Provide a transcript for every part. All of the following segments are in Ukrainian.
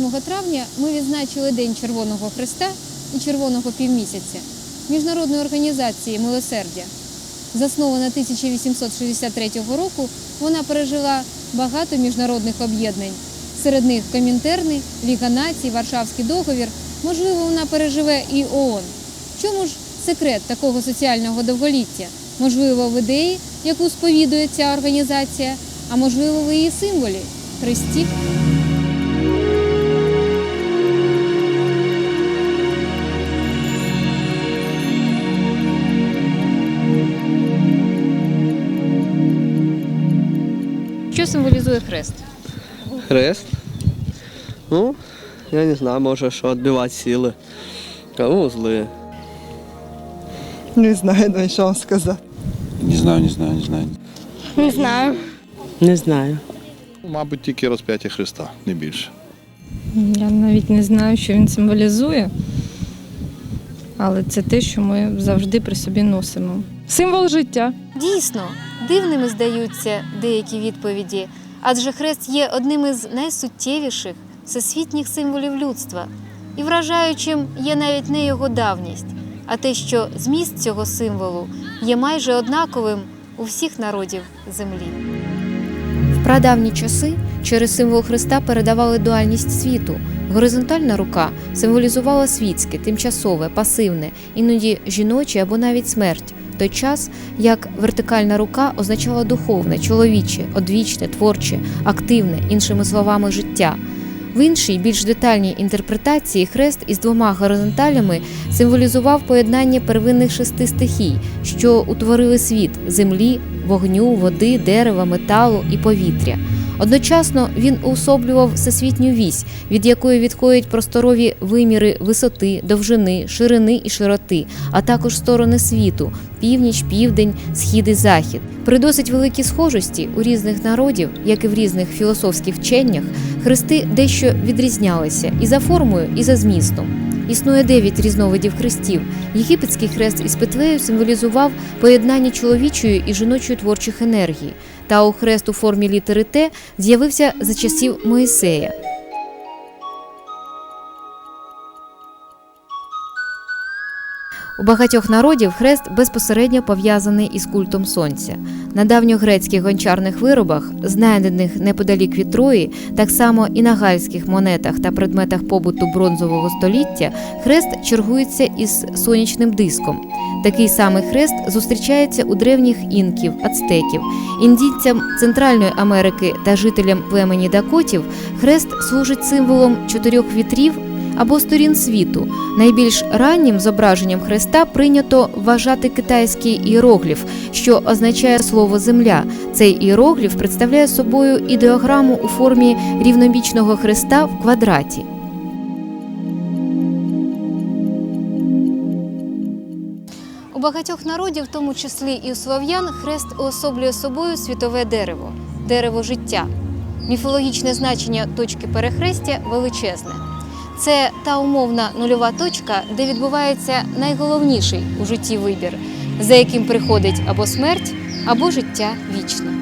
8 травня ми відзначили День Червоного Христа і Червоного півмісяця міжнародної організації Милосердя. Заснована 1863 року, вона пережила багато міжнародних об'єднань. Серед них Комінтерни, Ліга націй, Варшавський договір. Можливо, вона переживе і ООН. В чому ж секрет такого соціального довголіття? Можливо, в ідеї, яку сповідує ця організація, а можливо, в її символі Христі. Символізує хрест? Хрест. Ну, я не знаю, може, що відбивати сили. Кому зли. Не знаю, навіть що вам сказати. Не знаю, не знаю, не знаю. Не знаю. Не знаю. Мабуть, тільки розп'яття Христа, не більше. Я навіть не знаю, що він символізує, але це те, що ми завжди при собі носимо. Символ життя. Дійсно, дивними здаються деякі відповіді, адже хрест є одним із найсуттєвіших всесвітніх символів людства. І вражаючим є навіть не його давність, а те, що зміст цього символу є майже однаковим у всіх народів землі. В прадавні часи через символ Христа передавали дуальність світу. Горизонтальна рука символізувала світське, тимчасове, пасивне, іноді жіноче або навіть смерть. Той час як вертикальна рука означала духовне, чоловіче, одвічне, творче, активне, іншими словами, життя. В іншій, більш детальній інтерпретації хрест із двома горизонталями символізував поєднання первинних шести стихій, що утворили світ землі, вогню, води, дерева, металу і повітря. Одночасно він уособлював всесвітню вісь, від якої відходять просторові виміри висоти, довжини, ширини і широти, а також сторони світу північ, південь, схід і захід. При досить великій схожості у різних народів, як і в різних філософських вченнях, хрести дещо відрізнялися і за формою, і за змістом. Існує дев'ять різновидів хрестів. Єгипетський хрест із петлею символізував поєднання чоловічої і жіночої творчих енергій. Та у хрест у формі літери Т з'явився за часів Моїсея. У багатьох народів хрест безпосередньо пов'язаний із культом сонця. На давньогрецьких гончарних виробах, знайдених неподалік від Трої, так само і на гальських монетах та предметах побуту бронзового століття, хрест чергується із сонячним диском. Такий самий хрест зустрічається у древніх інків, ацтеків, індійцям Центральної Америки та жителям племені Дакотів хрест служить символом чотирьох вітрів або сторін світу. Найбільш раннім зображенням хреста прийнято вважати китайський іерогліф, що означає слово земля. Цей іерогліф представляє собою ідеограму у формі рівнобічного хреста в квадраті. У багатьох народів, в тому числі і у слов'ян, хрест уособлює собою світове дерево дерево життя. Міфологічне значення точки перехрестя величезне. Це та умовна нульова точка, де відбувається найголовніший у житті вибір, за яким приходить або смерть, або життя вічне.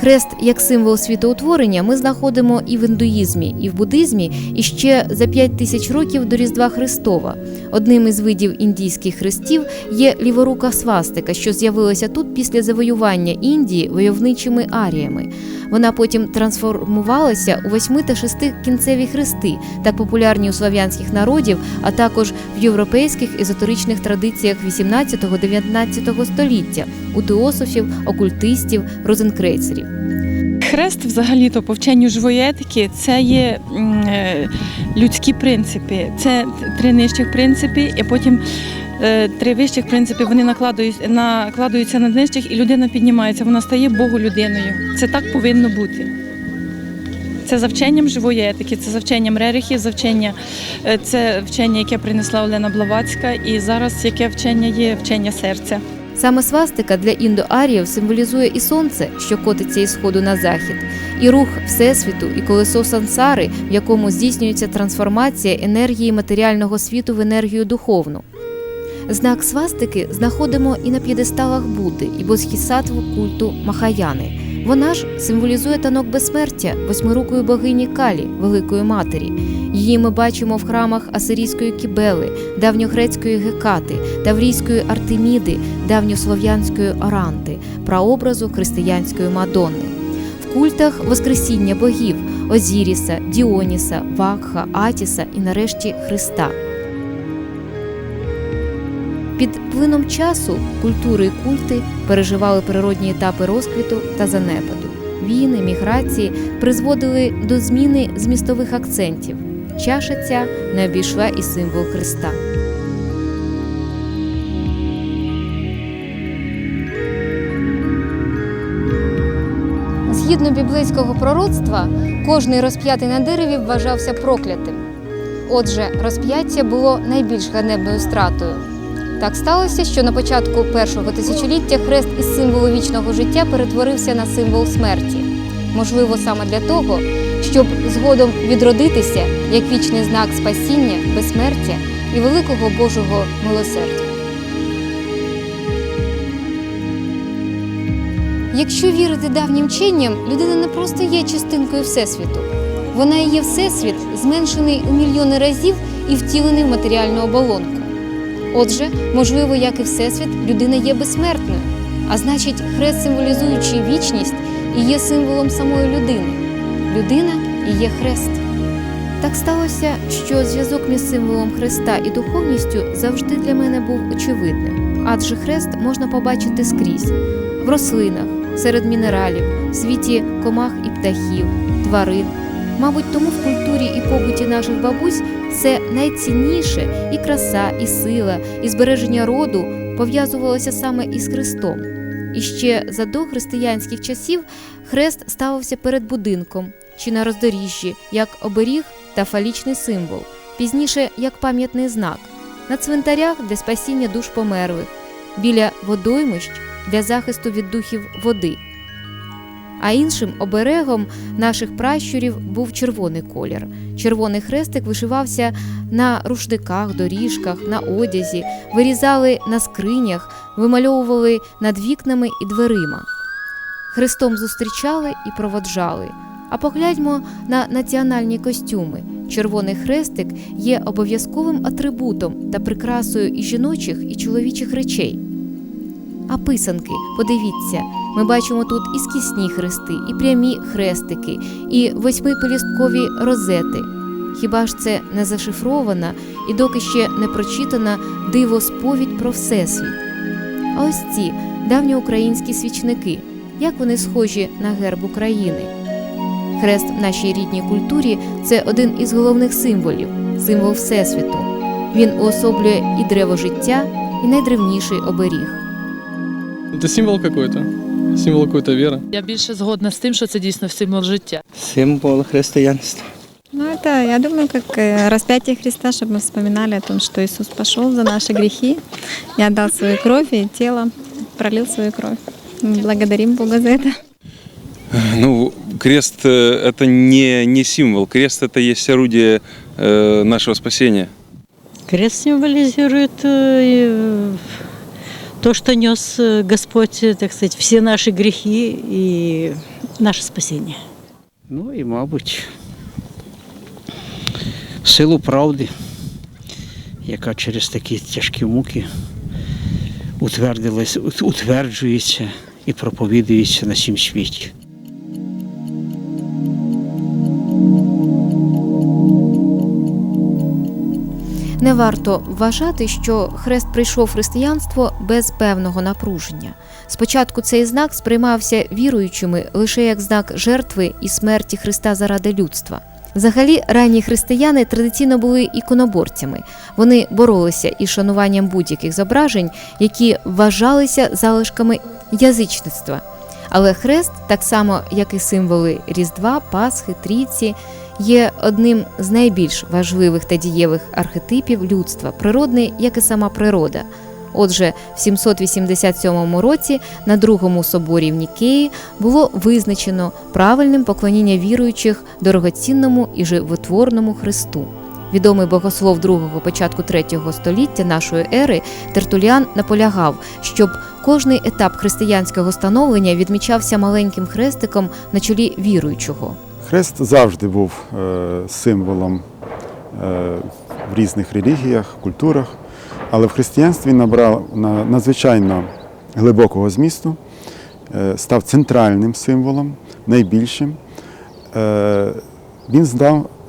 Хрест як символ світоутворення ми знаходимо і в індуїзмі, і в буддизмі, і ще за 5 тисяч років до Різдва Христова. Одним із видів індійських хрестів є ліворука свастика, що з'явилася тут після завоювання Індії войовничими аріями. Вона потім трансформувалася у восьми та шести кінцеві хрести, так популярні у слов'янських народів, а також в європейських езотеричних традиціях 18-19 століття у теософів, окультистів, розенкрейцерів. Хрест, взагалі-то по вченню живої етики, це є е, людські принципи. Це три нижчих принципи, і потім е, три вищих принципи вони накладують, накладуються на нижчих, і людина піднімається, вона стає Богу людиною. Це так повинно бути. Це за вченням живої етики, це за вченням Рерихів, за е, це вчення, яке принесла Олена Блаватська, і зараз яке вчення є вчення серця. Саме свастика для індоаріїв символізує і сонце, що котиться із сходу на захід, і рух Всесвіту, і колесо сансари, в якому здійснюється трансформація енергії матеріального світу в енергію духовну. Знак свастики знаходимо і на п'єдесталах Будди і бодхісаттв культу Махаяни. Вона ж символізує танок безсмертя восьмирукої богині Калі, Великої Матері. Її ми бачимо в храмах асирійської Кібели, давньогрецької Гекати, таврійської Артеміди, давньослов'янської Оранти, прообразу християнської Мадонни. В культах Воскресіння богів Озіріса, Діоніса, Вакха, Атіса і нарешті Христа. Під плином часу культури і культи переживали природні етапи розквіту та занепаду. Війни, міграції призводили до зміни змістових акцентів. Чаша ця не обійшла і символ Христа. Згідно біблейського пророцтва, кожний розп'ятий на дереві вважався проклятим. Отже, розп'яття було найбільш ганебною стратою. Так сталося, що на початку першого тисячоліття хрест із символу вічного життя перетворився на символ смерті. Можливо, саме для того, щоб згодом відродитися як вічний знак спасіння, безсмертя і великого Божого милосердя. Якщо вірити давнім вченням, людина не просто є частинкою Всесвіту. Вона є Всесвіт, зменшений у мільйони разів і втілений в матеріальну оболонку. Отже, можливо, як і Всесвіт, людина є безсмертною, а значить, хрест, символізуючи вічність, і є символом самої людини. Людина і є хрест. Так сталося, що зв'язок між символом Христа і духовністю завжди для мене був очевидним, адже хрест можна побачити скрізь в рослинах, серед мінералів, в світі комах і птахів, тварин. Мабуть, тому в культурі і побуті наших бабусь це найцінніше і краса, і сила, і збереження роду пов'язувалося саме із Христом. І ще за дохристиянських часів хрест ставився перед будинком чи на роздоріжжі як оберіг та фалічний символ, пізніше як пам'ятний знак, на цвинтарях для спасіння душ померлих, біля водоймищ для захисту від духів води. А іншим оберегом наших пращурів був червоний колір. Червоний хрестик вишивався на рушниках, доріжках, на одязі, вирізали на скринях, вимальовували над вікнами і дверима. Христом зустрічали і проводжали. А погляньмо на національні костюми. Червоний хрестик є обов'язковим атрибутом та прикрасою і жіночих, і чоловічих речей. А писанки, подивіться, ми бачимо тут і скісні хрести, і прямі хрестики, і восьмипелісткові розети. Хіба ж це не зашифрована і доки ще не прочитана диво сповідь про Всесвіт? А ось ці давньоукраїнські свічники, як вони схожі на герб України. Хрест в нашій рідній культурі це один із головних символів символ Всесвіту. Він уособлює і древо життя, і найдревніший оберіг. Это символ какой-то, символ какой-то веры. Я більше згодна з тим, що це дійсно символ життя. Символ християнства. Ну, это, я думаю, как э, распятие Христа, чтобы мы вспоминали о том, что Иисус пошел за наши грехи и отдал свою кровь и тело, пролил свою кровь. Мы благодарим Бога за это. Ну, крест э, это не, не символ. Крест это есть орудие э, нашего спасения. Крест символизирует э, то, что нес э, Господь, э, так сказать, все наши грехи и наше спасение. Ну і, мабуть, силу правди, яка через такі тяжкі муки утвердилась, ут- утверджується і проповідується на всім світі. Не варто вважати, що хрест прийшов християнство без певного напруження. Спочатку цей знак сприймався віруючими лише як знак жертви і смерті Христа заради людства. Взагалі, ранні християни традиційно були іконоборцями. Вони боролися із шануванням будь-яких зображень, які вважалися залишками язичництва. Але хрест, так само як і символи Різдва, Пасхи, Трійці, є одним з найбільш важливих та дієвих архетипів людства, природний, як і сама природа. Отже, в 787 році на другому соборі в Нікеї було визначено правильним поклоніння віруючих дорогоцінному і животворному Христу. Відомий богослов другого початку третього століття нашої ери Тертуліан наполягав, щоб Кожний етап християнського становлення відмічався маленьким хрестиком на чолі віруючого. Хрест завжди був е, символом е, в різних релігіях, культурах, але в християнстві набрав на- надзвичайно глибокого змісту, е, став центральним символом, найбільшим. Він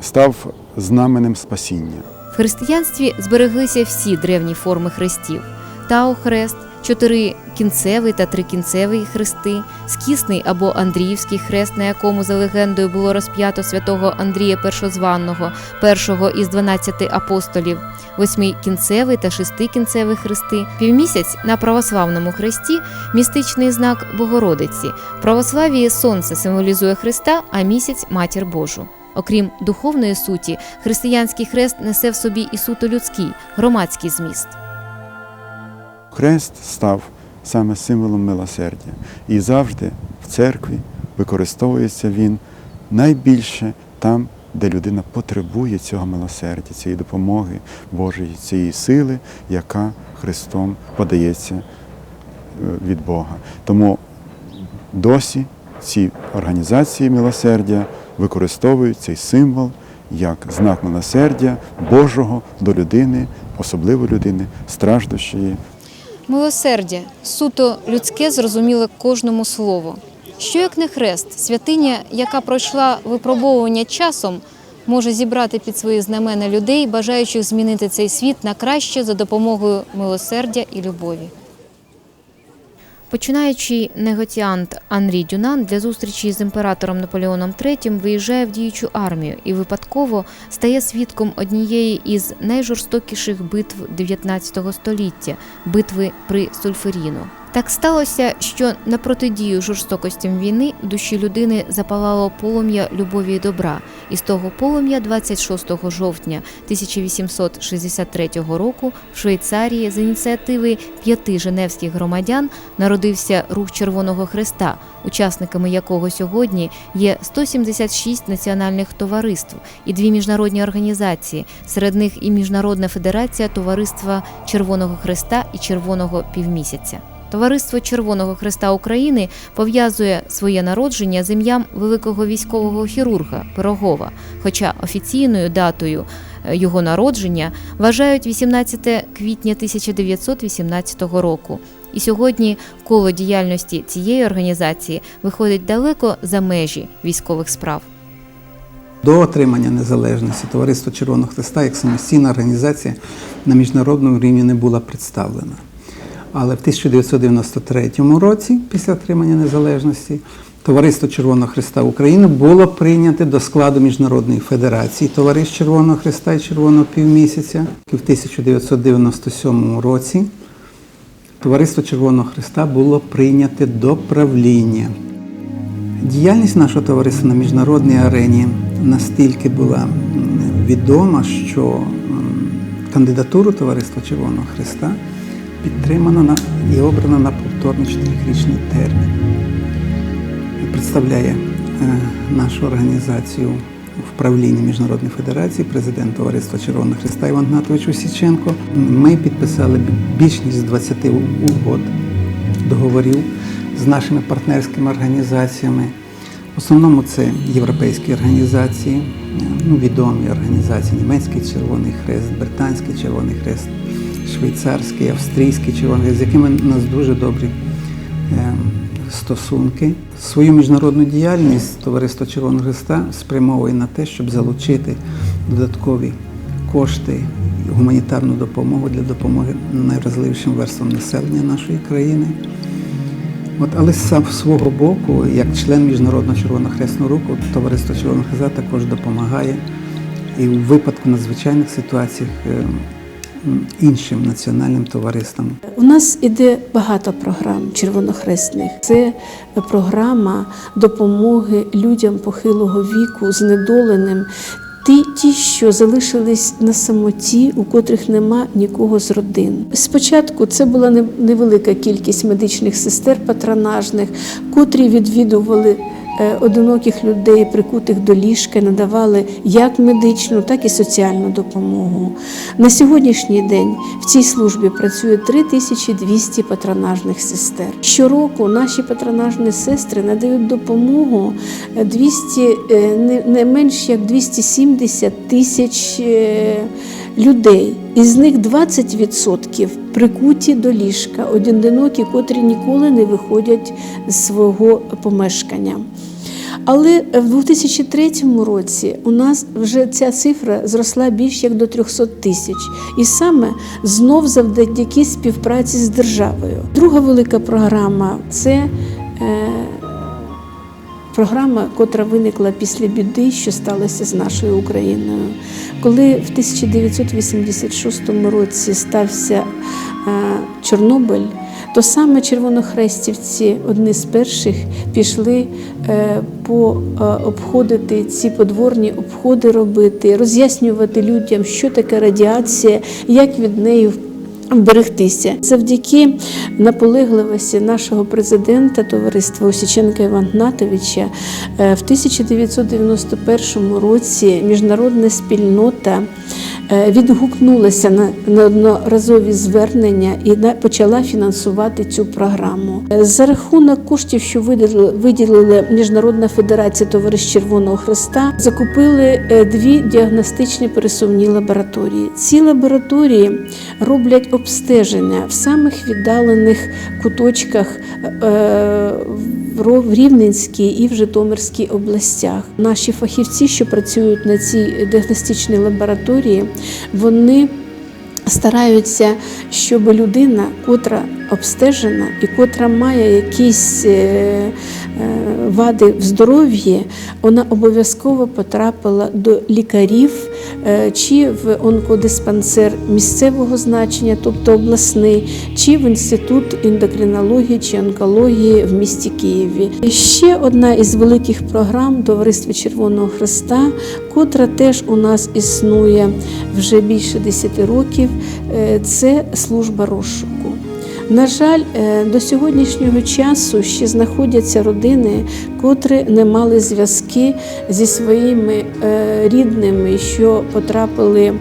став, знаменем спасіння. В християнстві збереглися всі древні форми хрестів: Тао-хрест, чотирикінцевий та трикінцевий хрести, скісний або Андріївський хрест, на якому за легендою було розп'ято святого Андрія Першозванного, першого із 12 апостолів, восьмикінцевий та шестикінцевий хрести, півмісяць на православному хресті містичний знак Богородиці. В православії сонце символізує Христа, а місяць матір Божу. Окрім духовної суті, християнський хрест несе в собі і суто людський, громадський зміст. Хрест став саме символом милосердя. І завжди в церкві використовується він найбільше там, де людина потребує цього милосердя, цієї допомоги Божої, цієї сили, яка Христом подається е, від Бога. Тому досі ці організації милосердя використовують цей символ як знак милосердя Божого до людини, особливо людини, страждущої, Милосердя суто людське зрозуміле кожному слову. Що як не хрест, святиня, яка пройшла випробовування часом, може зібрати під свої знамена людей, бажаючих змінити цей світ на краще за допомогою милосердя і любові. Починаючи негоціант Анрі Дюнан для зустрічі з імператором Наполеоном III виїжджає в діючу армію і випадково стає свідком однієї із найжорстокіших битв 19 століття битви при Сульферіну. Так сталося, що на протидію жорстокостям війни в душі людини запалало полум'я любові і добра, і з того полум'я 26 жовтня 1863 року в Швейцарії з ініціативи п'яти женевських громадян народився рух Червоного Хреста, учасниками якого сьогодні є 176 національних товариств і дві міжнародні організації. Серед них і Міжнародна федерація Товариства Червоного Хреста і Червоного Півмісяця. Товариство Червоного Хреста України пов'язує своє народження з ім'ям великого військового хірурга Пирогова, хоча офіційною датою е, його народження вважають 18 квітня 1918 року. І сьогодні коло діяльності цієї організації виходить далеко за межі військових справ. До отримання незалежності Товариство Червоного Христа як самостійна організація на міжнародному рівні не була представлена. Але в 1993 році, після отримання незалежності, Товариство Червоного Христа України було прийнято до складу Міжнародної федерації Товариств Червоного Христа і Червоного півмісяця. В 1997 році Товариство Червоного Христа було прийнято до правління. Діяльність нашого товариства на міжнародній арені настільки була відома, що кандидатуру Товариства Червоного Христа підтримано на, і обрано на повторний чотирирічний термін. Представляє е, нашу організацію в правлінні Міжнародної федерації президент Товариства Червоного Христа Іван Гнатович Усіченко. Ми підписали більш ніж з 20 угод, договорів з нашими партнерськими організаціями. В основному це європейські організації, е, ну, відомі організації Німецький Червоний Хрест, Британський Червоний Хрест, Швейцарський, Австрійський Червоний з якими у нас дуже добрі е, стосунки. Свою міжнародну діяльність Товариство Червоного Хреста спрямовує на те, щоб залучити додаткові кошти, і гуманітарну допомогу для допомоги найвразливішим верствам населення нашої країни. От, але сам свого боку, як член Міжнародного Червоного Хресного Руху, Товариство Червоного Хреста також допомагає і у випадку надзвичайних ситуаціях е, м, іншим національним товариствам. У нас іде багато програм червонохресних. Це програма допомоги людям похилого віку, знедоленим. Ті, ті, що залишились на самоті, у котрих нема нікого з родин. Спочатку це була невелика кількість медичних сестер патронажних, котрі відвідували одиноких людей, прикутих до ліжка, надавали як медичну, так і соціальну допомогу. На сьогоднішній день в цій службі працює 3200 патронажних сестер. Щороку наші патронажні сестри надають допомогу е, 200, е, не, не менш як 270 тисяч е, людей. Із них 20% прикуті до ліжка, одинокі, котрі ніколи не виходять з свого помешкання. Але в 2003 році у нас вже ця цифра зросла більш як до 300 тисяч, і саме знов завдяки співпраці з державою. Друга велика програма це програма, котра виникла після біди, що сталося з нашою Україною. Коли в 1986 році стався е, Чорнобиль, то саме червонохрестівці, одні з перших, пішли е, по е, обходити ці подворні обходи робити, роз'яснювати людям, що таке радіація, як від неї Берегтися завдяки наполегливості нашого президента товариства Осіченка Івана Гнатовича е, в 1991 році міжнародна спільнота е, відгукнулася на неодноразові звернення і почала фінансувати цю програму. Е, За рахунок коштів, що виділила Міжнародна федерація Товариш Червоного Христа, закупили дві діагностичні пересувні лабораторії. Ці лабораторії роблять обстеження в самих віддалених куточках е, в Рівненській і в Житомирській областях. Наші фахівці, що працюють на цій діагностичній лабораторії, вони стараються, щоб людина, котра обстежена і котра має якісь е, е, вади в здоров'ї, вона обов'язково потрапила до лікарів чи в онкодиспансер місцевого значення, тобто обласний, чи в інститут ендокринології чи онкології в місті Києві. І Ще одна із великих програм Товариства Червоного Христа, котра теж у нас існує вже більше 10 років, е, це служба розшуку. На жаль, е, до сьогоднішнього часу ще знаходяться родини, котрі не мали зв'язки зі своїми е, рідними, що потрапили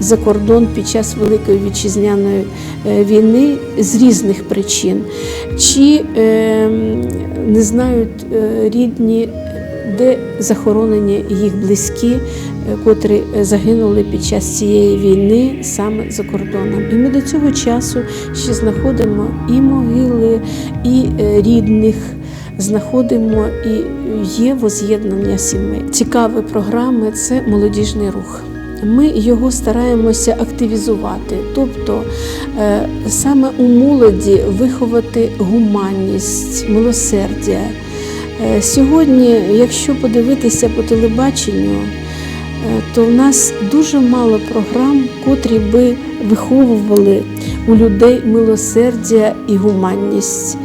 за кордон під час Великої вітчизняної е, війни з різних причин, чи не знають рідні, де захоронені їх близькі, котрі е, загинули під час цієї війни саме за кордоном. І ми до цього часу ще знаходимо і могили, і е, рідних. Знаходимо і є воз'єднання сімей. Цікаві програми це молодіжний рух. Ми його стараємося активізувати, тобто е, саме у молоді виховати гуманність, милосердя. Сьогодні, якщо подивитися по телебаченню, то в нас дуже мало програм, котрі би виховували у людей милосердя і гуманність.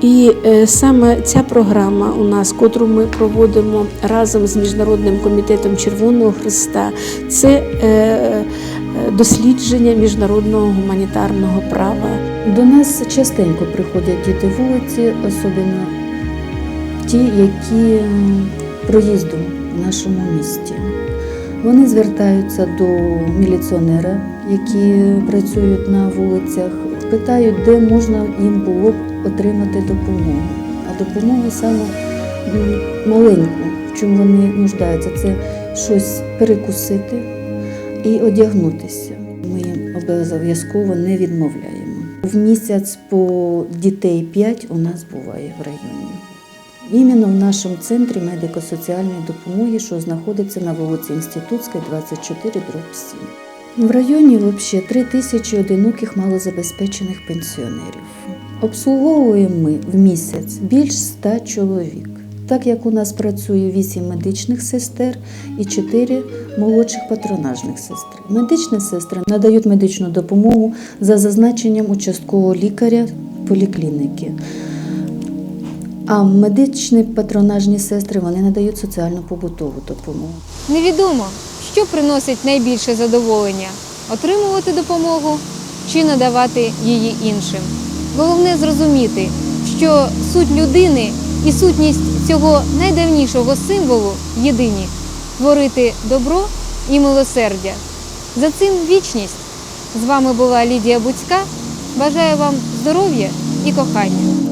І е, саме ця програма у нас, котру ми проводимо разом з Міжнародним комітетом Червоного Христа, це е, е, дослідження міжнародного гуманітарного права. До нас частенько приходять діти вулиці, особливо ті, які проїздом в нашому місті. Вони звертаються до міліціонера, які працюють на вулицях, питають, де можна їм було б отримати допомогу. А допомогу саме маленьку, в чому вони нуждаються, це щось перекусити і одягнутися. Ми їм обов'язково не відмовляємо. В місяць по дітей 5 у нас буває в районі. Іменно в нашому центрі медико-соціальної допомоги, що знаходиться на вулиці Інститутській, 24, дроб 7. В районі взагалі 3 тисячі одиноких малозабезпечених пенсіонерів. Обслуговуємо ми в місяць більш 100 чоловік. Так як у нас працює 8 медичних сестер і 4 молодших патронажних сестри. Медичні сестри надають медичну допомогу за зазначенням участкового лікаря поліклініки. А медичні патронажні сестри вони надають соціальну побутову допомогу. Невідомо, що приносить найбільше задоволення отримувати допомогу чи надавати її іншим. Головне зрозуміти, що суть людини І сутність цього найдавнішого символу єдині творити добро і милосердя. За цим вічність. З вами була Лідія Буцька. Бажаю вам здоров'я і кохання.